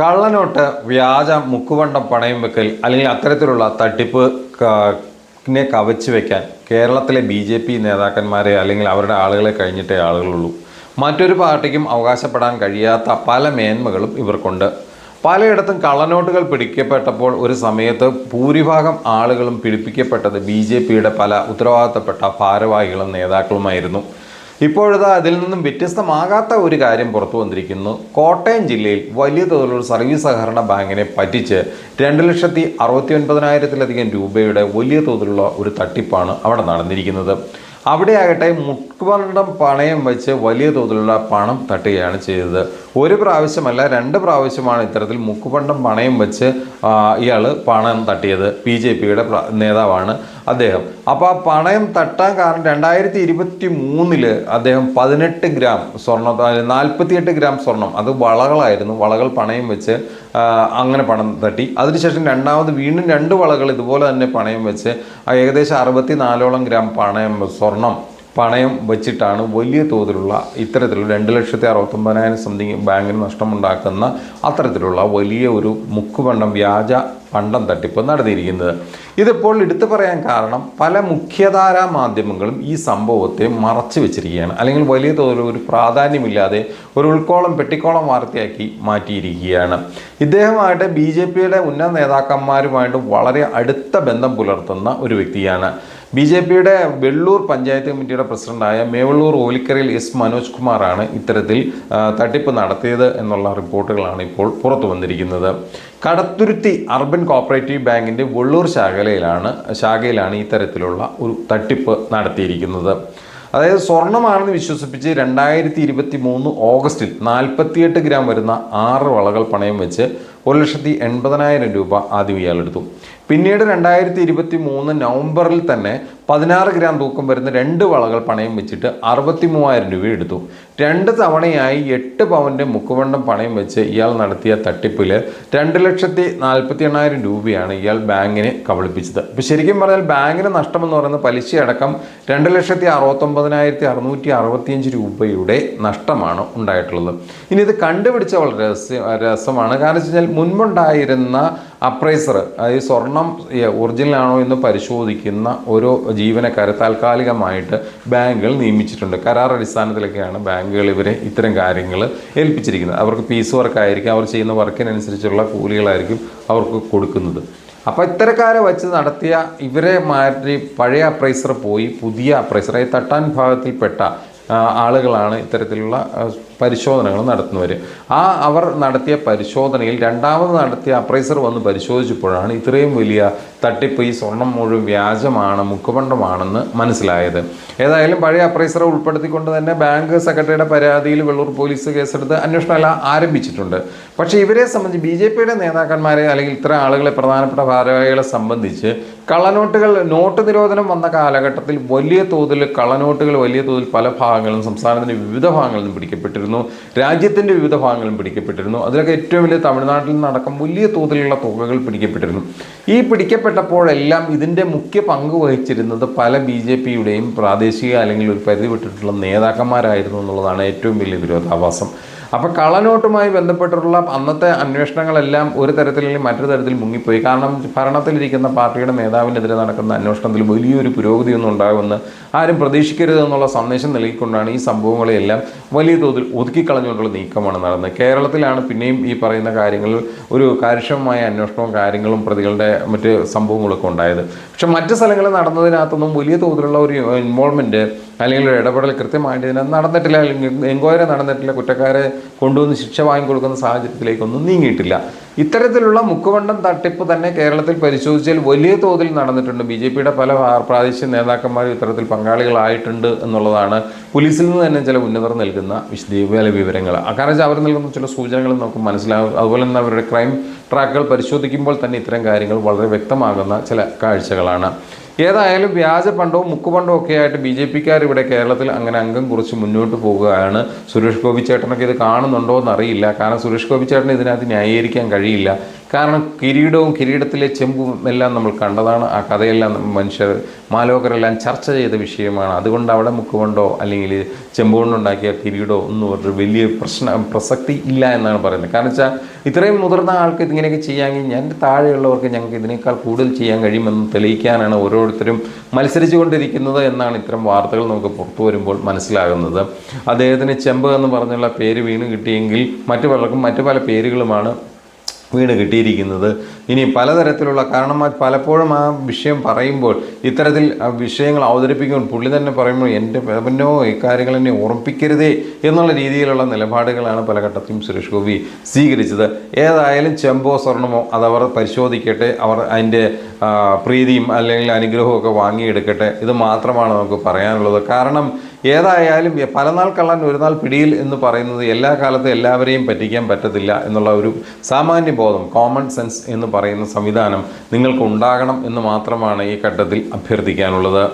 കള്ളനോട്ട് വ്യാജ മുക്കുവണ്ടം പണയം വെക്കൽ അല്ലെങ്കിൽ അത്തരത്തിലുള്ള തട്ടിപ്പ് നെ കവച്ചു വെക്കാൻ കേരളത്തിലെ ബി ജെ പി നേതാക്കന്മാരെ അല്ലെങ്കിൽ അവരുടെ ആളുകളെ കഴിഞ്ഞിട്ടേ ആളുകളുള്ളൂ. മറ്റൊരു പാർട്ടിക്കും അവകാശപ്പെടാൻ കഴിയാത്ത പല മേന്മകളും ഇവർക്കുണ്ട്. പലയിടത്തും കള്ളനോട്ടുകൾ പിടിക്കപ്പെട്ടപ്പോൾ ഒരു സമയത്ത് ഭൂരിഭാഗം ആളുകളും പിടിപ്പിക്കപ്പെട്ടത് ബി ജെ പിയുടെ പല ഉത്തരവാദിത്തപ്പെട്ട ഭാരവാഹികളും നേതാക്കളുമായിരുന്നു. ഇപ്പോഴത്തെ അതിൽ നിന്നും വ്യത്യസ്തമാകാത്ത ഒരു കാര്യം പുറത്തു വന്നിരിക്കുന്നു. കോട്ടയം ജില്ലയിൽ വലിയ തോതിലുള്ള സർവീസ് സഹകരണ ബാങ്കിനെ പറ്റിച്ച് രണ്ട് ലക്ഷത്തി അറുപത്തി ഒൻപതിനായിരത്തിലധികം രൂപയുടെ വലിയ തോതിലുള്ള ഒരു തട്ടിപ്പാണ് അവിടെ നടന്നിരിക്കുന്നത്. അവിടെയാകട്ടെ മുക്കുപണ്ടം പണയം വെച്ച് വലിയ തോതിലുള്ള പണം തട്ടുകയാണ് ചെയ്തത്. ഒരു പ്രാവശ്യമല്ല രണ്ട് പ്രാവശ്യമാണ് ഇത്തരത്തിൽ മുക്കുപണ്ടം പണയം വെച്ച് ഇയാൾ പണം തട്ടിയത്. ബി ജെ പിയുടെ നേതാവാണ്. അദ്ദേഹം. അപ്പോൾ ആ പണയം തട്ടാൻ കാരണം രണ്ടായിരത്തി ഇരുപത്തി മൂന്നിൽ അദ്ദേഹം പതിനെട്ട് ഗ്രാം സ്വർണം നാൽപ്പത്തിയെട്ട് ഗ്രാം സ്വർണം അത് വളകളായിരുന്നു. വളകൾ പണയം വെച്ച് അങ്ങനെ പണം തട്ടി. അതിനുശേഷം രണ്ടാമത് വീണ്ടും രണ്ട് വളകൾ ഇതുപോലെ തന്നെ പണയം വെച്ച് ഏകദേശം അറുപത്തി നാലോളം ഗ്രാം പണയം സ്വർണം പണയം വെച്ചിട്ടാണ് വലിയ തോതിലുള്ള ഇത്തരത്തിലുള്ള രണ്ട് ലക്ഷത്തി അറുപത്തൊമ്പതിനായിരം സംതിങ് ബാങ്കിന് നഷ്ടമുണ്ടാക്കുന്ന അത്തരത്തിലുള്ള വലിയ ഒരു മുക്കുപണ്ടം വ്യാജ പണ്ടം തട്ടിപ്പ് നടത്തിയിരിക്കുന്നത്. ഇതിപ്പോൾ എടുത്തു പറയാൻ കാരണം പല മുഖ്യധാരാ മാധ്യമങ്ങളും ഈ സംഭവത്തെ മറച്ചു വെച്ചിരിക്കുകയാണ്. അല്ലെങ്കിൽ വലിയ തോതിൽ ഒരു പ്രാധാന്യമില്ലാതെ ഒരു ഉൾക്കോളം പെട്ടിക്കോളം വാർത്തയാക്കി മാറ്റിയിരിക്കുകയാണ്. ഇദ്ദേഹമായിട്ട് ബി ജെ പിയുടെ ഉന്നത നേതാക്കന്മാരുമായിട്ട് വളരെ അടുത്ത ബന്ധം പുലർത്തുന്ന ഒരു വ്യക്തിയാണ്. ബി ജെ പിയുടെ വെള്ളൂർ പഞ്ചായത്ത് കമ്മിറ്റിയുടെ പ്രസിഡന്റായ മേവള്ളൂർ ഓലിക്കരയിൽ എസ് മനോജ് കുമാറാണ് ഇത്തരത്തിൽ തട്ടിപ്പ് നടത്തിയത് എന്നുള്ള റിപ്പോർട്ടുകളാണ് ഇപ്പോൾ പുറത്തു വന്നിരിക്കുന്നത്. കടത്തുരുത്തി അർബൻ കോപ്പറേറ്റീവ് ബാങ്കിന്റെ വെള്ളൂർ ശാഖയിലാണ് ശാഖയിലാണ് ഇത്തരത്തിലുള്ള ഒരു തട്ടിപ്പ് നടത്തിയിരിക്കുന്നത്. അതായത് സ്വർണമാണെന്ന് വിശ്വസിപ്പിച്ച് രണ്ടായിരത്തി ഇരുപത്തി മൂന്ന് ഓഗസ്റ്റിൽ നാൽപ്പത്തിയെട്ട് ഗ്രാം വരുന്ന ആറ് വളകൾ പണയം വെച്ച് ഒരു ലക്ഷത്തി എൺപതിനായിരം രൂപ ആദ്യം ഇയാളെടുത്തു. പിന്നീട് രണ്ടായിരത്തി ഇരുപത്തി മൂന്ന് നവംബറിൽ തന്നെ പതിനാറ് ഗ്രാം തൂക്കം വരുന്ന രണ്ട് വളകൾ പണയം വെച്ചിട്ട് അറുപത്തി മൂവായിരം രൂപ എടുത്തു. രണ്ട് തവണയായി എട്ട് പവന്റെ മുക്കുവണ്ടം പണയം വെച്ച് ഇയാൾ നടത്തിയ തട്ടിപ്പിൽ രണ്ട് ലക്ഷത്തി നാൽപ്പത്തി എണ്ണായിരം രൂപയാണ് ഇയാൾ ബാങ്കിനെ കബളിപ്പിച്ചത്. ഇപ്പോൾ ശരിക്കും പറഞ്ഞാൽ ബാങ്കിന് നഷ്ടമെന്ന് പറയുന്നത് പലിശയടക്കം രണ്ട് ലക്ഷത്തി അറുപത്തൊമ്പതിനായിരത്തി അറുന്നൂറ്റി അറുപത്തിയഞ്ച് രൂപയുടെ നഷ്ടമാണ് ഉണ്ടായിട്ടുള്ളത്. ഇനി ഇത് കണ്ടുപിടിച്ച വളരെ രസമാണ് കാരണം വെച്ച് മുൻപുണ്ടായിരുന്ന അപ്രൈസർ അതായത് സ്വർണം ഒറിജിനൽ ആണോ എന്ന് പരിശോധിക്കുന്ന ഒരു ജീവനക്കാരെ താൽക്കാലികമായിട്ട് ബാങ്കുകൾ നിയമിച്ചിട്ടുണ്ട്. കരാർ അടിസ്ഥാനത്തിലൊക്കെയാണ് ബാങ്കുകൾ ഇവരെ ഇത്തരം കാര്യങ്ങൾ ഏൽപ്പിച്ചിരിക്കുന്നത്. അവർക്ക് പീസ് വർക്ക് ആയിരിക്കും അവർ ചെയ്യുന്ന വർക്കിനനുസരിച്ചുള്ള കൂലികളായിരിക്കും അവർക്ക് കൊടുക്കുന്നത്. അപ്പോൾ ഇത്തരക്കാരെ വച്ച് നടത്തിയ ഇവരെ മാറ്റി പഴയ അപ്രൈസർ പോയി പുതിയ അപ്രൈസർ ഈ തട്ടാൻ വിഭാഗത്തിൽപ്പെട്ട ആ, ആളുകളാണ് ഇത്തരത്തിലുള്ള പരിശോധനകൾ നടത്തുന്നവർ ആ അവർ നടത്തിയ പരിശോധനയിൽ രണ്ടാമത് നടത്തിയ അപ്രൈസർ വന്ന് പരിശോധിച്ചപ്പോഴാണ് ഇത്രയും വലിയ തട്ടിപ്പ് ഈ സ്വർണം മുഴുവൻ വ്യാജമാണ് മുക്കുപണ്ടമാണെന്ന് മനസ്സിലായത്. ഏതായാലും പഴയ അപ്രൈസറെ ഉൾപ്പെടുത്തിക്കൊണ്ട് തന്നെ ബാങ്ക് സെക്രട്ടറിയുടെ പരാതിയിൽ വെള്ളൂർ പോലീസ് കേസെടുത്ത് അന്വേഷണം എല്ലാം ആരംഭിച്ചിട്ടുണ്ട്. പക്ഷേ ഇവരെ സംബന്ധിച്ച് ബി നേതാക്കന്മാരെ അല്ലെങ്കിൽ ഇത്ര ആളുകളെ പ്രധാനപ്പെട്ട ഭാരവാഹികളെ സംബന്ധിച്ച് കള്ളനോട്ടുകൾ നോട്ട് നിരോധനം വന്ന കാലഘട്ടത്തിൽ വലിയ തോതിൽ കള്ളനോട്ടുകൾ വലിയ തോതിൽ പല ഭാഗങ്ങളും സംസ്ഥാനത്തിന്റെ വിവിധ ഭാഗങ്ങളിൽ നിന്നും പിടിക്കപ്പെട്ടിരുന്നു. രാജ്യത്തിന്റെ വിവിധ ഭാഗങ്ങളും പിടിക്കപ്പെട്ടിരുന്നു. അതിലൊക്കെ ഏറ്റവും വലിയ തമിഴ്നാട്ടിൽ നിന്നടക്കം വലിയ തോതിലുള്ള തുകകൾ പിടിക്കപ്പെട്ടിരുന്നു. ഈ പിടിക്കപ്പെട്ടപ്പോഴെല്ലാം ഇതിന്റെ മുഖ്യ പങ്ക് വഹിച്ചിരുന്നത് പല ബി ജെ പിയുടെയും പ്രാദേശിക അല്ലെങ്കിൽ ഒരു പരിധി വിട്ടിട്ടുള്ള നേതാക്കന്മാരായിരുന്നു എന്നുള്ളതാണ് ഏറ്റവും വലിയ വിരോധാഭാസം. അപ്പോൾ കള്ളനോട്ടുമായി ബന്ധപ്പെട്ടിട്ടുള്ള അന്നത്തെ അന്വേഷണങ്ങളെല്ലാം ഒരു തരത്തിലല്ലെങ്കിൽ മറ്റൊരു തരത്തിൽ മുങ്ങിപ്പോയി. കാരണം ഭരണത്തിലിരിക്കുന്ന പാർട്ടിയുടെ നേതാവിനെതിരെ നടക്കുന്ന അന്വേഷണത്തിൽ വലിയൊരു പുരോഗതിയൊന്നും ഉണ്ടാകുമെന്ന് ആരും പ്രതീക്ഷിക്കരുതെന്നുള്ള സന്ദേശം നൽകിക്കൊണ്ടാണ് ഈ സംഭവങ്ങളെല്ലാം വലിയ തോതിൽ ഒതുക്കിക്കളഞ്ഞുകൊണ്ടുള്ള നീക്കമാണ് നടന്നത്. കേരളത്തിലാണ് പിന്നെയും ഈ പറയുന്ന കാര്യങ്ങളിൽ ഒരു കാര്യക്ഷമമായ അന്വേഷണവും കാര്യങ്ങളും പ്രതികളുടെ മറ്റ് സംഭവങ്ങളൊക്കെ ഉണ്ടായത്. പക്ഷെ മറ്റ് സ്ഥലങ്ങളിൽ നടന്നതിനകത്തൊന്നും വലിയ തോതിലുള്ള ഒരു ഇൻവോൾവ്മെന്റ് അല്ലെങ്കിൽ ഒരു ഇടപെടൽ കൃത്യമായിട്ട് നടന്നിട്ടില്ല അല്ലെങ്കിൽ എൻക്വയറി നടന്നിട്ടില്ല കുറ്റക്കാരെ കൊണ്ടുവന്ന് ശിക്ഷ വാങ്ങിക്കൊടുക്കുന്ന സാഹചര്യത്തിലേക്കൊന്നും നീങ്ങിയിട്ടില്ല. ഇത്തരത്തിലുള്ള മുക്കുവണ്ടം തട്ടിപ്പ് തന്നെ കേരളത്തിൽ പരിശോധിച്ചാൽ വലിയ തോതിൽ നടന്നിട്ടുണ്ട്. ബി ജെ പിയുടെ പല പ്രാദേശിക നേതാക്കന്മാരും ഇത്തരത്തിൽ പങ്കാളികളായിട്ടുണ്ട് എന്നുള്ളതാണ് പോലീസിൽ നിന്ന് തന്നെ ചില ഉന്നതർ നൽകുന്ന വിശദീപല വിവരങ്ങൾ. വെച്ചാൽ അവർ നൽകുന്ന ചില സൂചനകൾ നമുക്ക് മനസ്സിലാകും അതുപോലെ തന്നെ അവരുടെ ക്രൈം ട്രാക്കുകൾ പരിശോധിക്കുമ്പോൾ തന്നെ ഇത്തരം കാര്യങ്ങൾ വളരെ വ്യക്തമാകുന്ന ചില കാഴ്ചകളാണ്. ഏതായാലും വ്യാജ പണ്ടോ മുക്കുപണ്ടവും ഒക്കെ ആയിട്ട് ബി ജെ പിക്കാർ ഇവിടെ കേരളത്തിൽ അങ്ങനെ അംഗം കുറിച്ച് മുന്നോട്ട് പോവുകയാണ് സുരേഷ് ഗോപി ചേട്ടനൊക്കെ ഇത് കാണുന്നുണ്ടോ എന്നറിയില്ല കാരണം സുരേഷ് ഗോപി ചേട്ടന് ഇതിനകത്ത് ന്യായീകരിക്കാൻ കഴിയില്ല. കാരണം കിരീടവും കിരീടത്തിലെ ചെമ്പും എല്ലാം നമ്മൾ കണ്ടതാണ്. ആ കഥയെല്ലാം മനുഷ്യർ മാലോകരെല്ലാം ചർച്ച ചെയ്ത വിഷയമാണ്. അതുകൊണ്ട് അവിടെ മുക്കുകൊണ്ടോ അല്ലെങ്കിൽ ചെമ്പ് കൊണ്ടുണ്ടാക്കിയ കിരീടോ ഒന്നും ഒരു വലിയ പ്രശ്ന പ്രസക്തി ഇല്ല എന്നാണ് പറയുന്നത്. കാരണം വെച്ചാൽ ഇത്രയും മുതിർന്ന ആൾക്ക് ഇതിങ്ങനെയൊക്കെ ചെയ്യാമെങ്കിൽ ഞാൻ താഴെയുള്ളവർക്ക് ഞങ്ങൾക്ക് ഇതിനേക്കാൾ കൂടുതൽ ചെയ്യാൻ കഴിയുമെന്ന് തെളിയിക്കാനാണ് ഓരോരുത്തരും മത്സരിച്ചു കൊണ്ടിരിക്കുന്നത് എന്നാണ് ഇത്തരം വാർത്തകൾ നമുക്ക് പുറത്തു വരുമ്പോൾ മനസ്സിലാകുന്നത്. അദ്ദേഹത്തിന് ചെമ്പ് എന്ന് പറഞ്ഞുള്ള പേര് വീണ് കിട്ടിയെങ്കിൽ മറ്റു പലർക്കും മറ്റു പല പേരുകളുമാണ് വീണ് കിട്ടിയിരിക്കുന്നത്. ഇനി പലതരത്തിലുള്ള കാരണം പലപ്പോഴും ആ വിഷയം പറയുമ്പോൾ ഇത്തരത്തിൽ വിഷയങ്ങൾ അവതരിപ്പിക്കുമ്പോൾ പുള്ളി തന്നെ പറയുമ്പോൾ എന്റെ പെന്നോ ഇക്കാര്യങ്ങൾ എന്നെ ഓർമ്മിപ്പിക്കരുതേ എന്നുള്ള രീതിയിലുള്ള നിലപാടുകളാണ് പല ഘട്ടത്തിലും സുരേഷ് ഗോപി സ്വീകരിച്ചത്. ഏതായാലും ചെമ്പോ സ്വർണമോ അതവർ പരിശോധിക്കട്ടെ അവർ അതിന്റെ പ്രീതിയും അല്ലെങ്കിൽ അനുഗ്രഹവും ഒക്കെ വാങ്ങിയെടുക്കട്ടെ. ഇത് മാത്രമാണ് നമുക്ക് പറയാനുള്ളത്. കാരണം ഏതായാലും പലനാൾ കള്ളാൻ ഒരു നാൾ പിടിയിൽ എന്ന് പറയുന്നത് എല്ലാ കാലത്തും എല്ലാവരെയും പറ്റിക്കാൻ പറ്റത്തില്ല എന്നുള്ള ഒരു സാമാന്യ ബോധം കോമൺ സെൻസ് എന്ന് പറയുന്ന സംവിധാനം നിങ്ങൾക്ക് ഉണ്ടാകണം എന്ന് മാത്രമാണ് ഈ ഘട്ടത്തിൽ അഭ്യർത്ഥിക്കാനുള്ളത്.